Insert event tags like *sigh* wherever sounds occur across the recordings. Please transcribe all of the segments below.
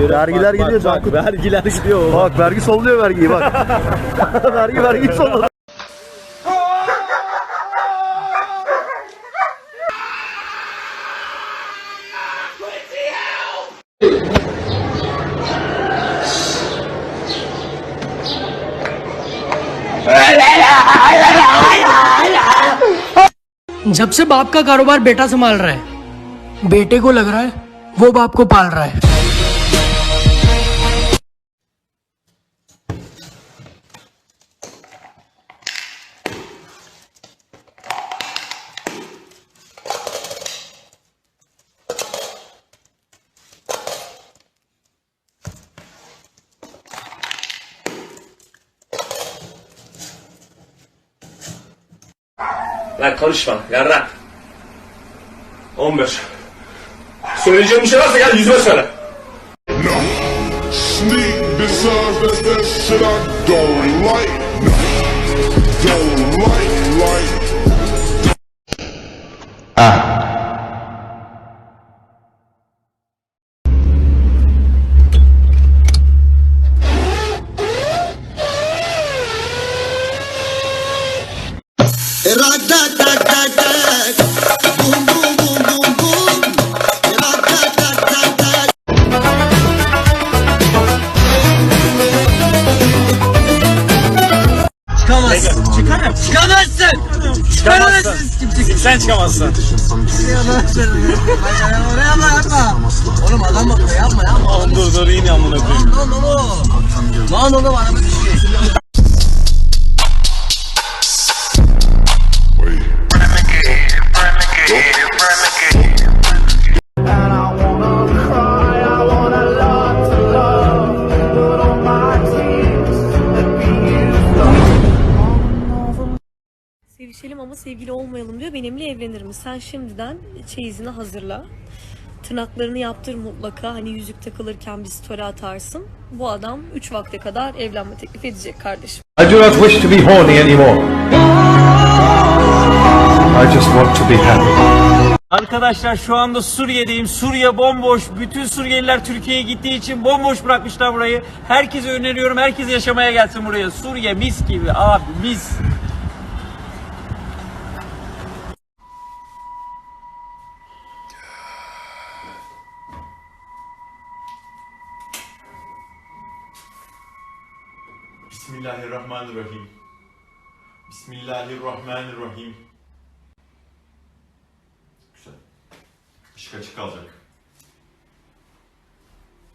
göre. Vergiler bak, geliyor bak, bak, vergiler gidiyor oğlum. Bak vergi solluyor vergiyi bak. vergi vergiyi solluyor. जब से बाप का कारोबार बेटा संभाल रहा है बेटे को लग रहा है वो बाप को पाल रहा है Lan konuşma yarrak. 15. Söyleyeceğim bir şey varsa gel yüzüme söyle. Sneak besides that's that shit I don't like. Don't like, like. Çıkamazsın. Çıkarım. Çıkamazsın. Çıkamazsın. Sen çıkamazsın. Yapma yapma. Oğlum adam bakıyor yapma yapma. Oğlum dur dur yine amına koyayım. Lan oğlum. Lan oğlum araba düşüyor. Sevişelim ama sevgili olmayalım diyor. Benimle evlenir mi? Sen şimdiden çeyizini hazırla. Tırnaklarını yaptır mutlaka. Hani yüzük takılırken bir story atarsın. Bu adam 3 vakte kadar evlenme teklif edecek kardeşim. I do not wish to be horny anymore. I just want to be happy. Arkadaşlar şu anda Suriye'deyim. Suriye bomboş. Bütün Suriyeliler Türkiye'ye gittiği için bomboş bırakmışlar burayı. Herkese öneriyorum. Herkes yaşamaya gelsin buraya. Suriye mis gibi abi mis. Bismillahirrahmanirrahim. Bismillahirrahmanirrahim. Güzel. Işık açık kalacak.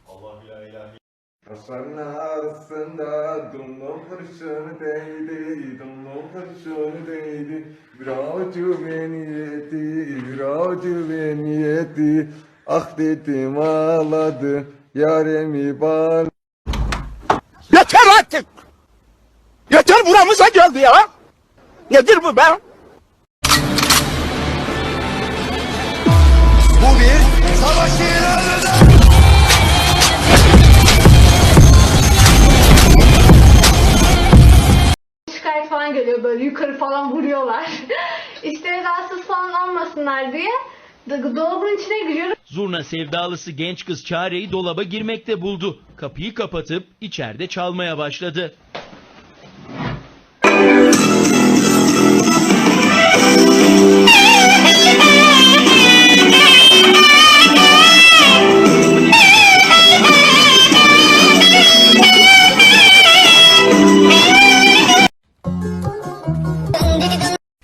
Allahu la ilahe Kaşların arasında dumlum kurşunu değdi, dumlum kurşunu değdi. Bir avucu beni yedi, bir avucu beni yedi. Ah dedim ağladı, yaremi bağladı. Yeter artık. Yeter buramıza geldi ya. Nedir bu be? Bu bir savaş ilanıdır. şikayet falan geliyor böyle yukarı falan vuruyorlar. *laughs* işte rahatsız falan olmasınlar diye do- dolabın içine giriyorum. Zurna sevdalısı genç kız Çare'yi dolaba girmekte buldu. Kapıyı kapatıp içeride çalmaya başladı.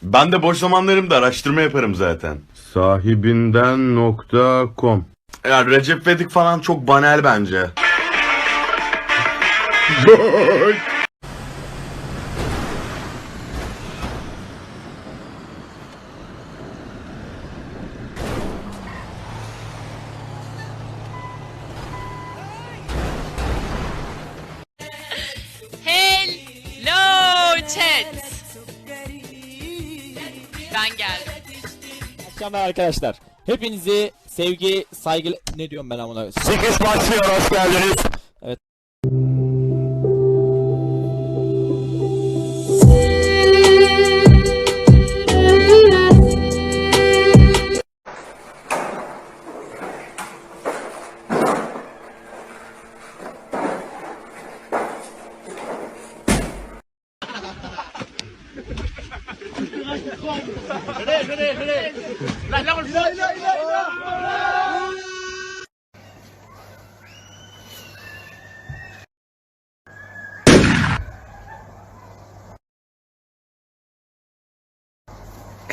Ben de boş zamanlarımda araştırma yaparım zaten. Sahibinden.com Ya Recep Vedik falan çok banal bence. *laughs* Ben geldim. Akşamlar arkadaşlar. Hepinizi sevgi, saygı... Ne diyorum ben amına? 8 başlıyor hoş geldiniz.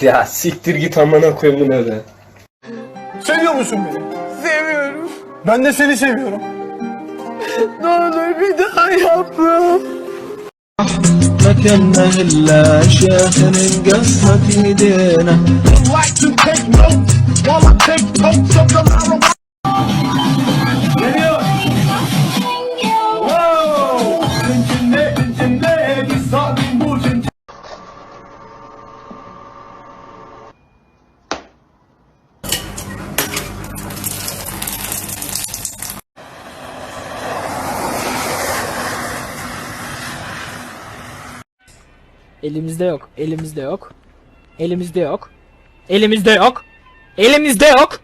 Ya siktir git amına koyayım bu ne be. Seviyor musun beni? Seviyorum. Ben de seni seviyorum. ne olur bir daha yapma. كنا إلا شيخ من قصة ايدينا Elimizde yok. Elimizde yok. Elimizde yok. Elimizde yok. Elimizde yok.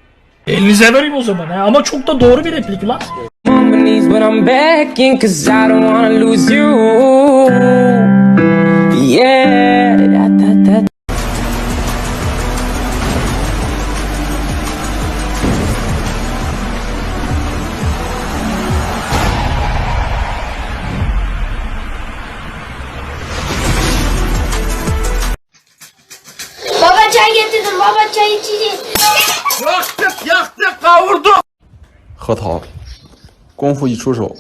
Elinize vereyim o zaman ha. Ama çok da doğru bir replik lan. When I'm begging cause I don't wanna lose you. Yeah. 核桃，功夫一出手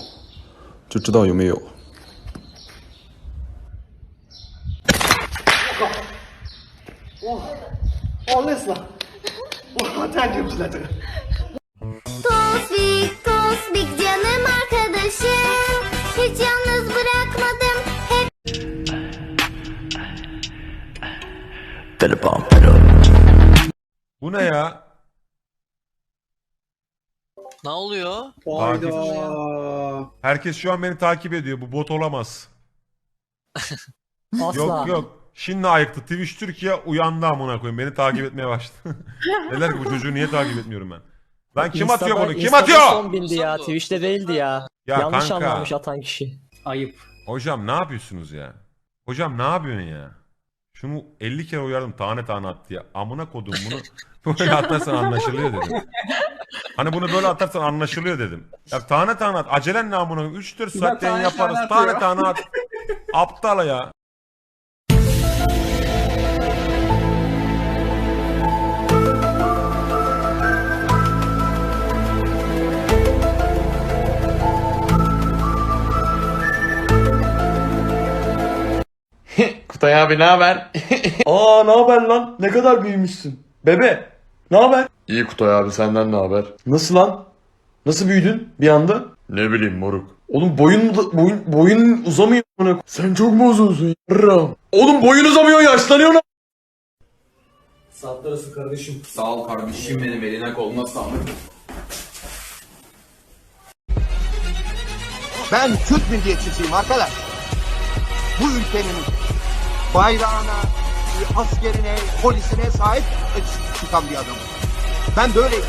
就知道有没有。我靠！哇，我累死了！哇，再也不能这个。Bunu ne ya？Ne oluyor? Herkes şu an beni takip ediyor. Bu bot olamaz. *laughs* Yok yok. Şimdi ayıktı. Twitch Türkiye uyandı amına koyayım. Beni takip etmeye başladı. *laughs* Neler ki bu çocuğu niye takip etmiyorum ben? Lan kim atıyor bunu? Kim atıyor? bindi ya. Twitch'te değildi ya. Ya kanka. atan kişi. Ayıp. Hocam ne yapıyorsunuz ya? Hocam ne yapıyorsun ya? Şunu 50 kere uyardım tane tane at diye. Amına kodum bunu *laughs* böyle atarsan anlaşılıyor dedim. Hani bunu böyle atarsan anlaşılıyor dedim. Ya tane tane at. Acelen ne amına 3-4 saatte yayın yaparız. Tane tane at. *laughs* Aptal ya. *laughs* Kutay abi ne haber? Aa ne haber lan? Ne kadar büyümüşsün. Bebe. Ne haber? İyi Kutay abi senden ne haber? Nasıl lan? Nasıl büyüdün bir anda? Ne bileyim moruk. Oğlum boyun mu da- boyun boyun uzamıyor amına. Sen çok mu uzunsun yarram? Oğlum boyun uzamıyor yaşlanıyorsun. Sağ ol kardeşim benim eline koluna sağlık. Ben Türk milliyetçisiyim arkadaş. Bu ülkenin bayrağına, askerine, polisine sahip çıkan bir adamım. Ben böyleyim.